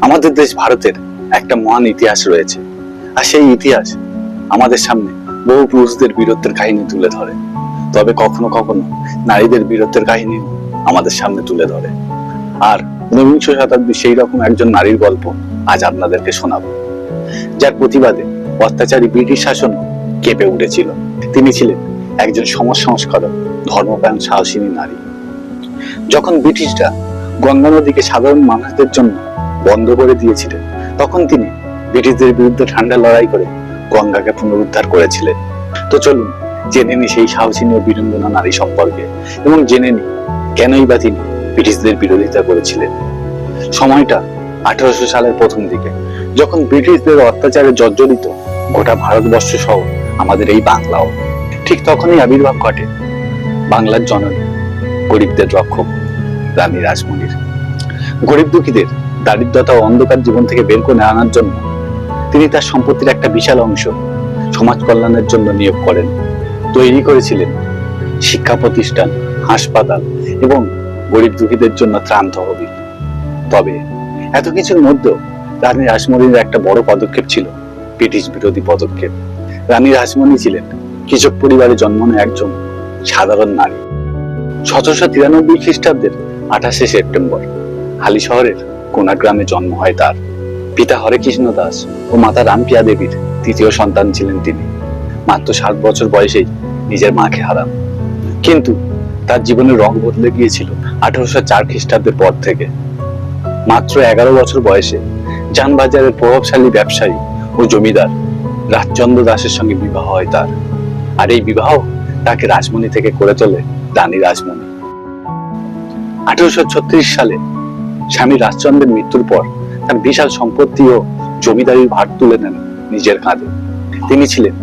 আমাদের দেশ ভারতের একটা মহান ইতিহাস রয়েছে। আর সেই ইতিহাস আমাদের সামনে বহু পুরুষদের বীরত্বের কাহিনী তুলে ধরে। তবে কখনো কখনো নারীদের বীরত্বের কাহিনী আমাদের সামনে তুলে ধরে। আর ঊনবিংশ শতাব্দী সেই রকম একজন নারীর গল্প আজ আপনাদেরকে শোনাবো। যার প্রতিবাদে অত্যাচারী ব্রিটিশ শাসন কেঁপে উঠেছিল। তিনি ছিলেন একজন সমাজ সংস্কারক, ধর্মপ্রাণ, সাহসিনী নারী। যখন ব্রিটিশরা গঙ্গা নদীকে সাধারণ মানুষদের জন্য বন্ধ করে দিয়েছিলেন। তখন তিনি ব্রিটিশদের বিরুদ্ধে ঠান্ডা লড়াই করে গঙ্গাকে পুনরুদ্ধার করেছিলেন। তো চলুন, জেনে নি সেই সাহসিনী ও বীরঙ্গনা নারী সম্পর্কে এবং জেনে নি কেনই বা তিনি ব্রিটিশদের বিরোধিতা করেছিলেন। সময়টা আঠারোশো সালের প্রথম দিকে, যখন ব্রিটিশদের অত্যাচারে জর্জরিত গোটা ভারতবর্ষ সহ আমাদের এই বাংলাও। ঠিক তখনই আবির্ভাব ঘটে বাংলার জননী গরিবদের রক্ষক রানী রাসমণির গরিব দুঃখীদের দারিদ্রতা ও অন্ধকার জীবন থেকে বের করে আনার জন্য তিনি তার সম্পত্তির একটা বিশাল অংশ সমাজ কল্যাণের জন্য নিয়োগ করেন, তৈরি করেছিলেন শিক্ষা প্রতিষ্ঠান, হাসপাতাল এবং গরিব দুঃখীদের জন্য ত্রাণ তহবিল। তবে এত কিছুর মধ্যেও রানী রাসমণির একটা বড় পদক্ষেপ ছিল, ব্রিটিশ বিরোধী পদক্ষেপ। রানী রাসমণি ছিলেন কৃষক পরিবারে জন্ম নেওয়া একজন সাধারণ নারী। সতেরোশো তিরানব্বই খ্রিস্টাব্দের আঠাশে সেপ্টেম্বর, হালি শহরের কোনা গ্রামে জন্ম হয় তার। পিতা হরেকৃষ্ণ দাস ও মাতা রামপিয়া দেবীর তৃতীয় সন্তান ছিলেন তিনি। মাত্র সাত বছর বয়সেই নিজের মাকে হারান। কিন্তু তার জীবনের রং বদলে গিয়েছিল আঠারোশো চার খ্রিস্টাব্দের পর থেকে। মাত্র এগারো বছর বয়সে যানবাজারের প্রভাবশালী ব্যবসায়ী ও জমিদার রাজচন্দ্র দাসের সঙ্গে বিবাহ হয় তার। আর এই বিবাহ তাকে রাজমণি থেকে করে তোলে রানী রাজমণি। আঠারোশো ছত্রিশ সালে স্বামী রাজচন্দ্রের মৃত্যুর পর তার বিশাল সম্পত্তি ও জমিদারির ভার তুলে নেন নিজের কাঁধে। তিনি ছিলেন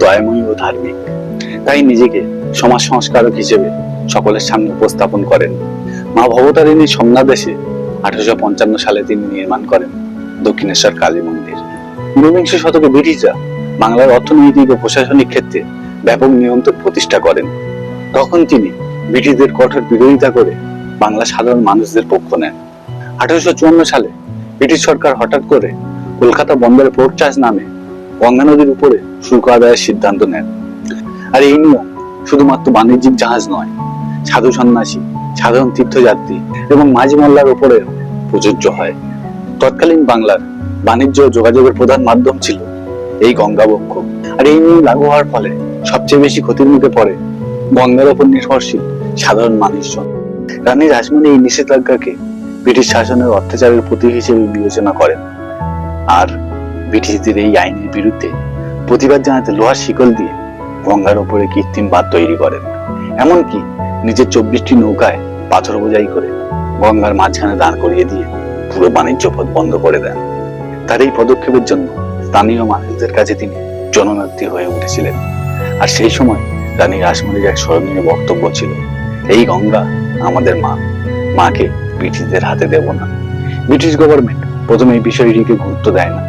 দয়াময়ী ও ধার্মিক। তাই নিজেকে সমাজ সংস্কারক হিসেবে সকলের সামনে উপস্থাপন করেন। মা ভবতারিণী সোমনাদেশে আঠারোশো পঞ্চান্ন সালে তিনি নির্মাণ করেন দক্ষিণেশ্বর কালী মন্দির। ঊনবিংশ শতকে ব্রিটিশরা বাংলার অর্থনৈতিক ও প্রশাসনিক ক্ষেত্রে ব্যাপক নিয়ন্ত্রণ প্রতিষ্ঠা করেন। তখন তিনি ব্রিটিশদের কঠোর বিরোধিতা করে বাংলা সাধারণ মানুষদের পক্ষ নেন। আঠারোশো চুয়ান্ন সালে ব্রিটিশ সরকার হঠাৎ করে কলকাতা বন্দরে পোর্ট চার্জ নামে গঙ্গা নদীর উপরে শুল্ক আদায়ের সিদ্ধান্ত নেন। আর এই নিয়ম শুধুমাত্র বাণিজ্যিক জাহাজ নয়, সাধু সন্ন্যাসী, সাধারণ তীর্থযাত্রী এবং মাঝি মোল্লার উপরে প্রযোজ্য হয়। তৎকালীন বাংলার বাণিজ্য ও যোগাযোগের প্রধান মাধ্যম ছিল এই গঙ্গাবক্ষ আর এই নিয়ম লাগু হওয়ার ফলে সবচেয়ে বেশি ক্ষতির মুখে পড়ে গঙ্গার উপর নির্ভরশীল সাধারণ মানুষজন। রানী রাসমণি এই নিষেধাজ্ঞাকে ব্রিটিশ শাসনের অত্যাচারের প্রতীক হিসেবে বিবেচনা করেন। আর ব্রিটিশদের এই আইনের বিরুদ্ধে প্রতিবাদ জানাতে লোহার শিকল দিয়ে গঙ্গার ওপরে কৃত্রিম বাঁধ তৈরি করেন। এমনকি নিজের চব্বিশটি নৌকায় পাথর বোঝাই করে গঙ্গার মাঝখানে দাঁড় করিয়ে দিয়ে পুরো বাণিজ্য পথ বন্ধ করে দেন। তার এই পদক্ষেপের জন্য স্থানীয় মানুষদের কাছে তিনি জননেত্রী হয়ে উঠেছিলেন। আর সেই সময় রানী রাসমণির এক স্মরণীয় বক্তব্য ছিল, এই গঙ্গা আমাদের মা, মাকে ব্রিটিশদের হাতে দেব না। ব্রিটিশ গভর্নমেন্ট প্রথমে এই বিষয়টিকে গুরুত্ব দেয় না।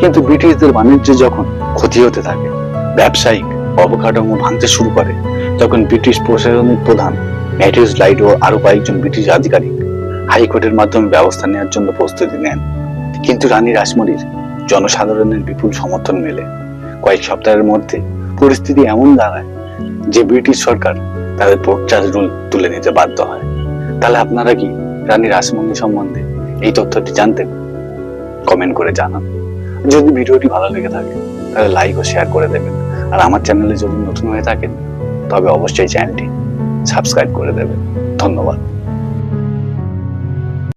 কিন্তু ব্রিটিশদের বাণিজ্য যখন ক্ষতি হতে থাকে, ব্যবসায়িক অবকাঠামো ভাঙতে শুরু করে, তখন ব্রিটিশ প্রশাসনিক প্রধান ম্যাথিউস লাইট ও আরও কয়েকজন ব্রিটিশ আধিকারিক হাইকোর্টের মাধ্যমে ব্যবস্থা নেওয়ার জন্য প্রস্তুতি নেন। কিন্তু রানী রাসমণির জনসাধারণের বিপুল সমর্থন মেলে। কয়েক সপ্তাহের মধ্যে পরিস্থিতি এমন দাঁড়ায় যে ব্রিটিশ সরকার তাদের পোর্টচার্জ রুল তুলে নিতে বাধ্য হয়। তাহলে আপনারা কি রানী রাসমণি সম্বন্ধে এই তথ্যটি জানতেন কমেন্ট করে জানান। যদি ভিডিওটি ভালো লেগে থাকে, তাহলে লাইক ও শেয়ার করে দেবেন। আর আমার চ্যানেলে যদি নতুন হয়ে থাকেন, তবে অবশ্যই চ্যানেলটি সাবস্ক্রাইব করে দেবেন। ধন্যবাদ।